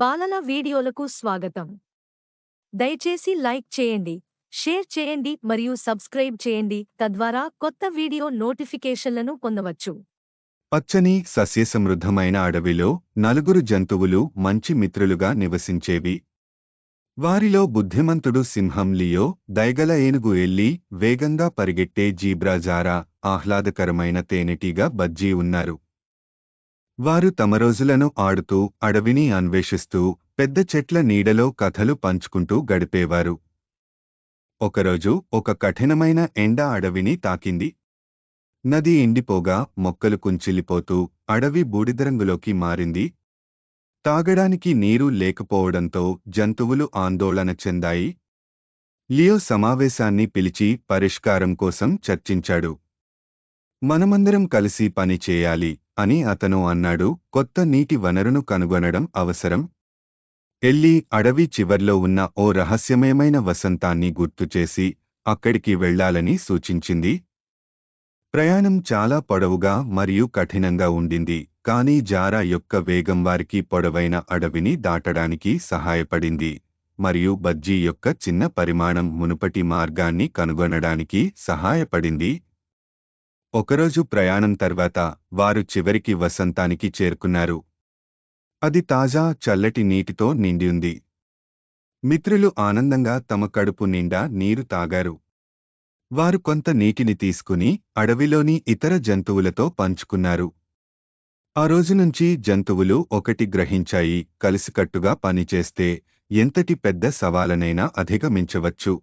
బాలల వీడియోలకు స్వాగతం. దయచేసి లైక్ చేయండి షేర్ చేయండి మరియు సబ్స్క్రైబ్ చేయండి తద్వారా కొత్త వీడియో నోటిఫికేషన్లను పొందవచ్చు. పచ్చని సస్యసమృద్ధమైన అడవిలో నలుగురు జంతువులు మంచి మిత్రులుగా నివసించేవి. వారిలో బుద్ధిమంతుడు సింహం లియో దయగల ఏనుగు ఎల్లి వేగంగా పరిగెట్టే జీబ్రాజారా ఆహ్లాదకరమైన తేనెటీగ బజ్జీ ఉన్నారు. వారు తమ రోజులను ఆడుతూ అడవిని అన్వేషిస్తూ పెద్ద చెట్ల నీడలో కథలు పంచుకుంటూ గడిపేవారు. ఒకరోజు ఒక కఠినమైన ఎండ అడవిని తాకింది. నది ఎండిపోగా మొక్కలు కుంచిల్లిపోతూ అడవి బూడిదరంగులోకి మారింది. తాగడానికి నీరు లేకపోవడంతో జంతువులు ఆందోళన చెందాయి. లియో సమావేశాన్ని పిలిచి పరిష్కారం కోసం చర్చించాడు. మనమందరం కలిసి పని చేయాలి. అని అతను అన్నాడు కొత్త నీటి వనరును కనుగొనడం అవసరం? ఎల్లి అడవి చివర్లో ఉన్న ఓ రహస్యమయమైన వసంతాన్ని గుర్తుచేసి అక్కడికి వెళ్ళాలని సూచించింది. ప్రయాణం చాలా పొడవుగా మరియు కఠినంగా ఉండింది కానీ జారా యొక్క వేగం వారికి పొడవైన అడవిని దాటడానికి సహాయపడింది మరియు బజ్జీ యొక్క చిన్న పరిమాణం మునుపటి మార్గాన్ని కనుగొనడానికి సహాయపడింది. ఒకరోజు ప్రయాణం తర్వాత వారు చివరికి వసంతానికి చేరుకున్నారు. అది తాజా చల్లటి నీటితో నిండి ఉంది మిత్రులు ఆనందంగా తమ కడుపు నిండా నీరు తాగారు. వారు కొంత నీటిని తీసుకుని అడవిలోని ఇతర జంతువులతో పంచుకున్నారు. ఆ రోజు నుంచి జంతువులు ఒకటి గ్రహించాయి. కలిసికట్టుగా పనిచేస్తే ఎంతటి పెద్ద సవాలనైనా అధిగమించవచ్చు.